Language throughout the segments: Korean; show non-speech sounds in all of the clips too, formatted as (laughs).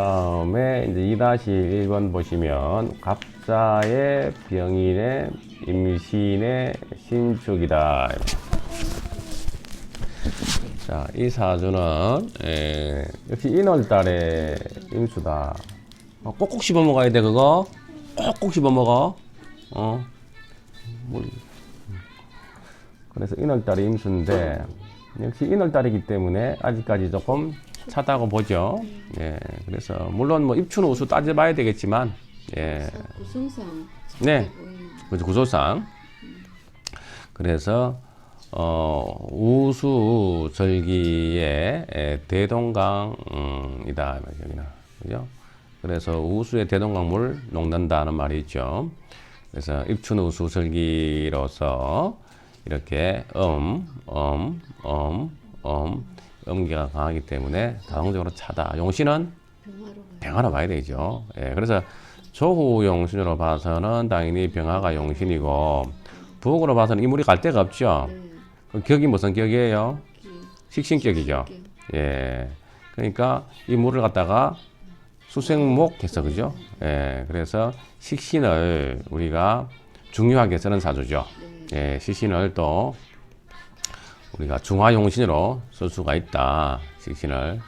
다음에 이제 2-1번 보시면 갑자의 병인의 임신의 신축이다. 자, 이 사주는 에, 역시 인월달에 임수다. 어, 꼭꼭 씹어 먹어야 돼 그거. 꼭꼭 씹어 먹어. 어. 물. 그래서 인월달에 임수인데 역시 인월달이기 때문에 아직까지 조금 차다고 보죠. 예. 그래서 물론 뭐 입춘 우수 따져봐야 되겠지만 예. 구성상 네. 그죠 구조상. 그래서 어 우수 절기의 에, 대동강이다 여기는 그죠? 그래서 우수의 대동강물 녹는다는 말이 있죠. 그래서 입춘 우수 절기로서 이렇게 음, 음, 음, 음, 음기가 강하기 때문에 다동적으로 차다. 용신은 병화로 봐야 되죠. 예, 그래서 조후 용신으로 봐서는 당연히 병화가 용신이고 부옥으로 봐서는 이물이 갈 데가 없죠. 네. 그 격이 무슨 격이에요? 기- 식신격이죠. 기- 예. 그러니까 이 물을 갖다가 수생목해서 그죠? 예. 그래서 식신을 우리가 중요하게 쓰는 사주죠. 네. 예. 식신을 또 우리가 중화용신으로 쓸 수가 있다. 식신을.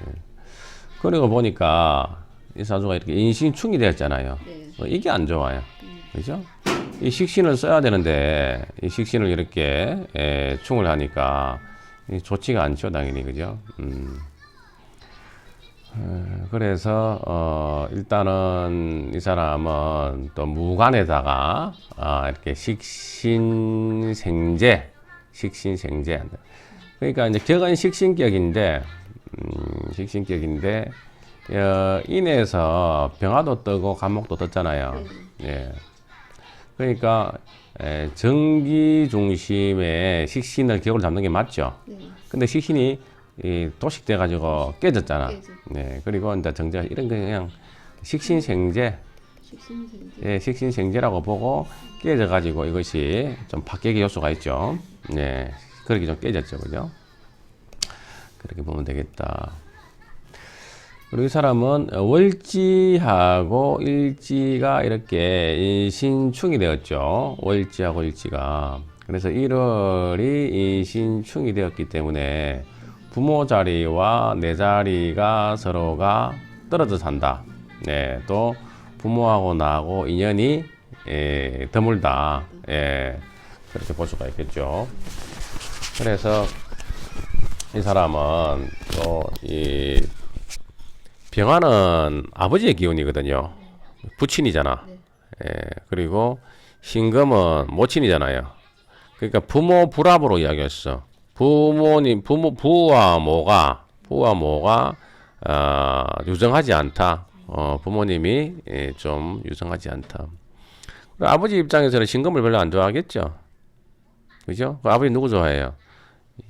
예. 그리고 보니까 이 사주가 이렇게 인신충이 되었잖아요. 네. 어, 이게 안 좋아요. 그죠? 이 식신을 써야 되는데 이 식신을 이렇게 에, 충을 하니까 이 좋지가 않죠, 당연히 그죠? 음. 에, 그래서 어, 일단은 이 사람은 또 무관에다가 아, 이렇게 식신생제, 식신생제. 그러니까 이제 격은 식신격인데 음, 식신격인데 어, 인에서 병화도 뜨고 감목도 떴잖아요. 예. 그러니까 에, 정기 중심의 식신을 기억을 잡는 게 맞죠. 네. 근데 식신이 이 도식돼 가지고 깨졌잖아. 깨져. 네. 그리고 이제 정제 이런 거 그냥 식신 생제, 식신생제. 예, 식신생제라고 보고 깨져 가지고 이것이 좀 박격의 요소가 있죠. 네. 그렇게 좀 깨졌죠, 그죠? 그렇게 보면 되겠다. 그리고 이 사람은 월지하고 일지가 이렇게 인신충이 되었죠. 월지하고 일지가. 그래서 1월이 인신충이 되었기 때문에 부모 자리와 내 자리가 서로가 떨어져 산다. 네, 또 부모하고 나하고 인연이 예, 드물다. 예, 그렇게 볼 수가 있겠죠. 그래서 이 사람은 또 이 병화는 아버지의 기운이거든요. 부친이잖아. 네. 예, 그리고 신금은 모친이잖아요. 그러니까 부모 불합으로 이야기했어. 부모님, 부모, 부와 모가, 부와 모가, 아, 유정하지 않다. 어, 부모님이 예, 좀 유정하지 않다. 아버지 입장에서는 신금을 별로 안 좋아하겠죠. 그죠? 그 아버지 누구 좋아해요?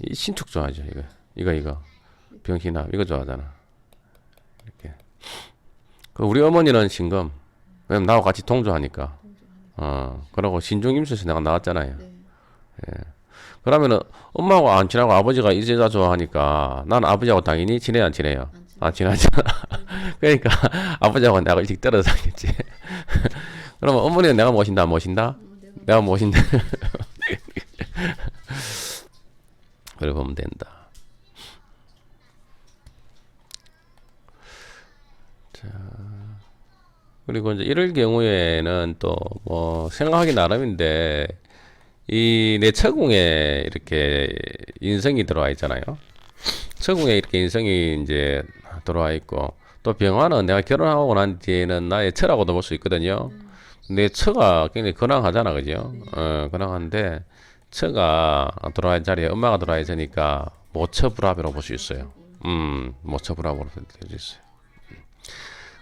이 신축 좋아하죠. 이거, 이거, 이거. 병신합, 이거 좋아하잖아. 그 우리 어머니는 신금. 왜냐면 나하고 같이 동조하니까. 어, 그러고 신중임수에서 내가 나왔잖아요. 네. 그러면은 엄마하고 안 친하고 아버지가 이제자 좋아하니까 난 아버지하고 당연히 친해요, 안 친해요? 안 친하잖아. (laughs) 그러니까 아버지하고 내가 일찍 떨어져 살겠지. (laughs) 그러면 어머니는 내가 모신다, 안 모신다? 내가 모신다. (laughs) 그래 보면 된다. 그리고 이제 이럴 경우에는 또 뭐 생각하기 나름인데 이 내 처궁에 이렇게 인성이 들어와 있잖아요. 처궁에 이렇게 인성이 이제 들어와 있고 또 병화는 내가 결혼하고 난 뒤에는 나의 처라고도 볼 수 있거든요. 내 처가 굉장히 근황하잖아, 그죠? 어, 근황한데 처가 들어와 있는 자리에 엄마가 들어와 있으니까 모처 불합이라고 볼 수 있어요. 음, 모처 불합으로 볼 수 있어요.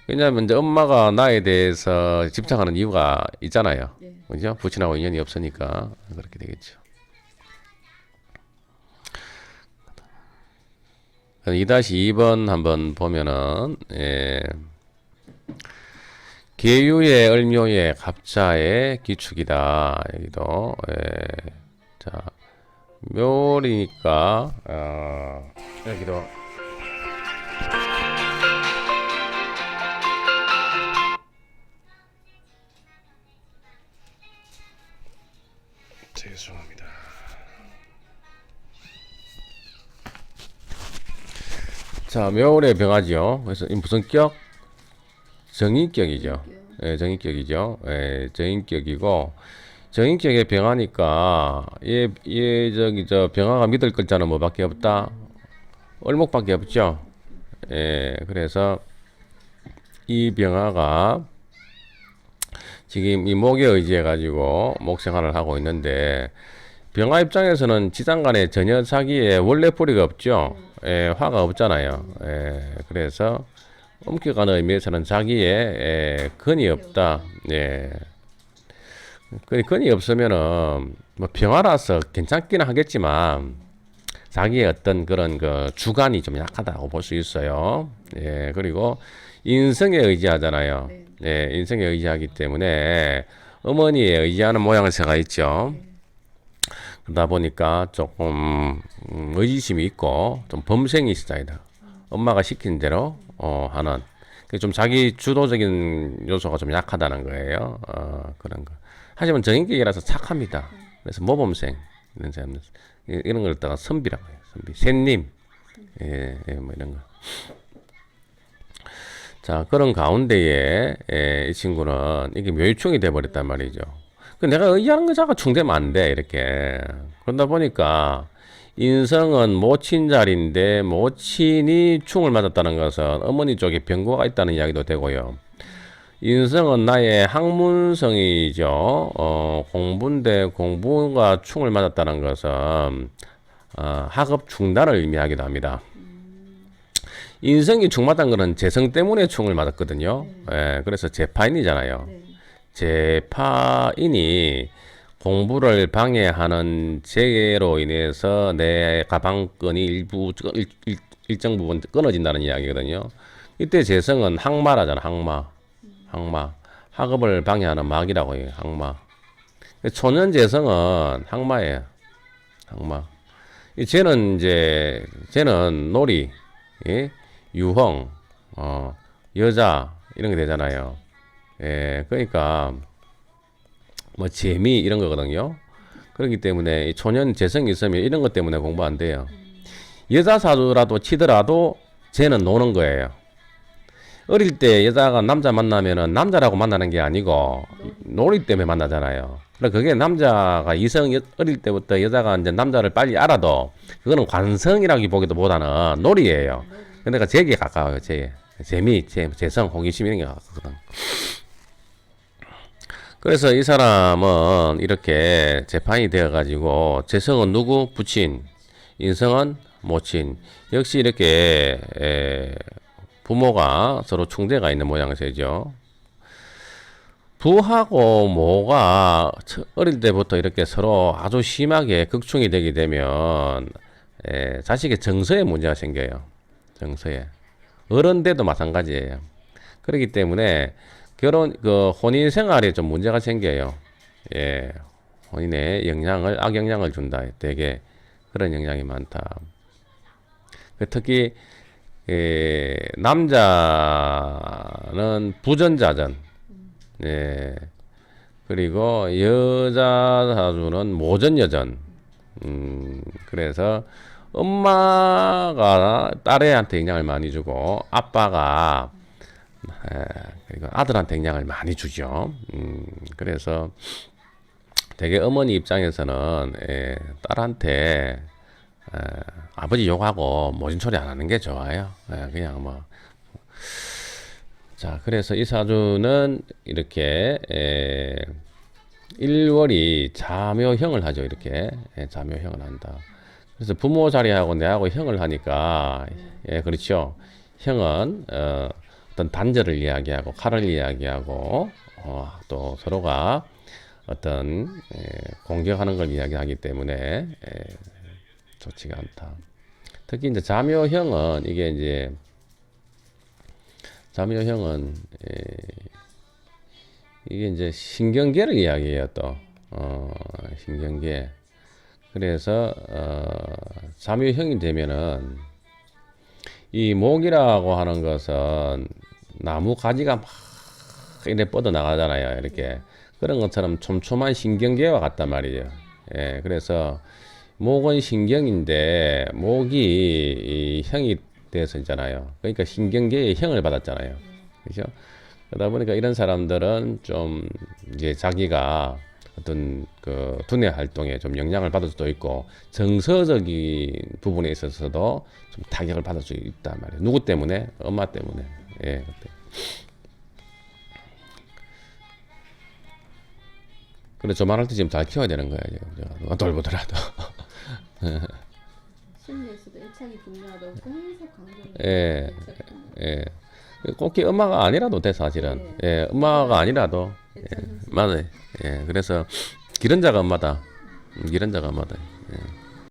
왜냐하면 이제 엄마가 나에 대해서 집착하는 이유가 있잖아요. 네. 그죠? 부친하고 인연이 없으니까 그렇게 되겠죠. 2-2번 한번 보면은 예. 계유의 을묘의 갑자의 기축이다. 여기도 예. 자, 묘리니까 어, 여기도 죄송합니다. 자, 묘월의 병아지요. 그래서 무슨 격? 정인격이죠. 예, 정인격이죠. 예, 정인격이고 정인격에 병하니까 얘, 얘 저기 저 병화가 믿을 글자는 뭐밖에 없다. 얼목밖에 없죠. 예, 그래서 이 병화가 지금 이 목에 의지해 가지고 목 생활을 하고 있는데 병화 입장에서는 지장간에 전혀 자기의 원래 뿌리가 없죠. 예, 화가 없잖아요. 예, 그래서 엄격한 의미에서는 자기의 예, 근이 없다. 예. 그 근이 없으면은 뭐 병화라서 괜찮기는 하겠지만 자기의 어떤 그런 그 주관이 좀 약하다고 볼 수 있어요. 예, 그리고 인성에 의지하잖아요. 예, 인성에 의지하기 때문에 어머니에 의지하는 모양새가 있죠. 그러다 보니까 조금 음, 의지심이 있고 좀 범생이 스타일이다. 엄마가 시킨 대로 어, 하는 그좀 자기 주도적인 요소가 좀 약하다는 거예요. 어, 그런 거. 하지만 정인격이라서 착합니다. 그래서 모범생 이런 사람 이런 걸 갖다가 선비라고 해요. 선비, 샌님, 예, 예, 뭐 이런 거. 자 그런 가운데에 예, 이 친구는 이게 묘유충이 돼버렸단 말이죠. 그 내가 의지하는 거자가 충되면 안 돼 이렇게 그러다 보니까 인성은 모친 자리인데 모친이 충을 맞았다는 것은 어머니 쪽에 병고가 있다는 이야기도 되고요. 인성은 나의 학문성이죠. 어, 공부인데 공부가 충을 맞았다는 것은 어, 학업 중단을 의미하기도 합니다. 인성이 충 맞은 것은 재성 때문에 충을 맞았거든요. 예, 그래서 재파인이잖아요. 네. 재파인이 공부를 방해하는 재로 인해서 내 가방끈이 일부 일, 일, 일정 부분 끊어진다는 이야기거든요. 이때 재성은 항마라잖아, 항마, 항마, 학업을 방해하는 막이라고 해요, 항마. 초년 재성은 항마예요, 항마. 이 쟤는 이제 쟤는 놀이, 예? 유흥, 어, 여자 이런 게 되잖아요. 예, 그러니까 뭐 재미 이런 거거든요. 그렇기 때문에 이 초년 재성이 있으면 이런 것 때문에 공부 안 돼요. 여자 사주라도 치더라도 쟤는 노는 거예요. 어릴 때 여자가 남자 만나면은 남자라고 만나는 게 아니고 놀이 때문에 만나잖아요. 그래 그게 남자가 이성 여- 어릴 때부터 여자가 이제 남자를 빨리 알아도 그거는 관성이라기 보기도 보다는 놀이예요. 근데 그 재기에 가까워요. 재 재미, 재, 재성, 호기심 이런 게 가깝거든. 그래서 이 사람은 이렇게 재판이 되어 가지고 재성은 누구 부친, 인성은 모친. 역시 이렇게 에, 부모가 서로 충대가 있는 모양새죠. 부하고 모가 처- 어릴 때부터 이렇게 서로 아주 심하게 극충이 되게 되면 에, 자식의 정서에 문제가 생겨요. 정서에. 어른 돼도 마찬가지예요. 그렇기 때문에 결혼 그 혼인 생활에 좀 문제가 생겨요. 예. 혼인에 영향을 악영향을 준다. 되게 그런 영향이 많다. 그 특히 예, 남자는 부전자전. 예. 그리고 여자 사주는 모전여전. 음, 그래서 엄마가 딸애한테 영향을 많이 주고 아빠가 에, 그리고 아들한테 영향을 많이 주죠. 음, 그래서 되게 어머니 입장에서는 에, 딸한테 에, 아버지 욕하고 모진 소리 안 하는 게 좋아요. 에, 그냥 뭐. 자, 그래서 이 사주는 이렇게 에, 일월이 자묘형을 하죠. 이렇게 예, 자묘형을 한다. 그래서 부모 자리하고 내하고 형을 하니까 예, 그렇죠. 형은 어, 어떤 단절을 이야기하고 칼을 이야기하고 어, 또 서로가 어떤 에, 공격하는 걸 이야기하기 때문에 에, 좋지가 않다. 특히 이제 자묘형은 이게 이제 자묘형은 에, 이게 이제 신경계를 이야기해요 또 어, 신경계. 그래서 어, 자묘형이 되면은 이 목이라고 하는 것은 나무 가지가 막 이렇게 뻗어 나가잖아요. 이렇게 그런 것처럼 촘촘한 신경계와 같단 말이죠. 예, 그래서 목은 신경인데 목이 이 형이 돼서 있잖아요. 그러니까 신경계의 형을 받았잖아요. 그죠? 그러다 보니까 이런 사람들은 좀 이제 자기가 어떤 그 두뇌 활동에 좀 영향을 받을 수도 있고 정서적인 부분에 있어서도 좀 타격을 받을 수 있단 말이에요. 누구 때문에? 엄마 때문에. 예. 그때. 그래 저 말할 때 지금 잘 키워야 되는 거야 지금 돌보더라도. (laughs) (laughs) 심리에서도 애착이 중요하다고 계속 강조를 예. 애착이 예. 꼭히 엄마가 아니라도 돼 사실은. 예, 엄마가 아니라도 애착 맞아요. 예, 그래서 기른자가 엄마다. 음, 기른자가 엄마다. 예.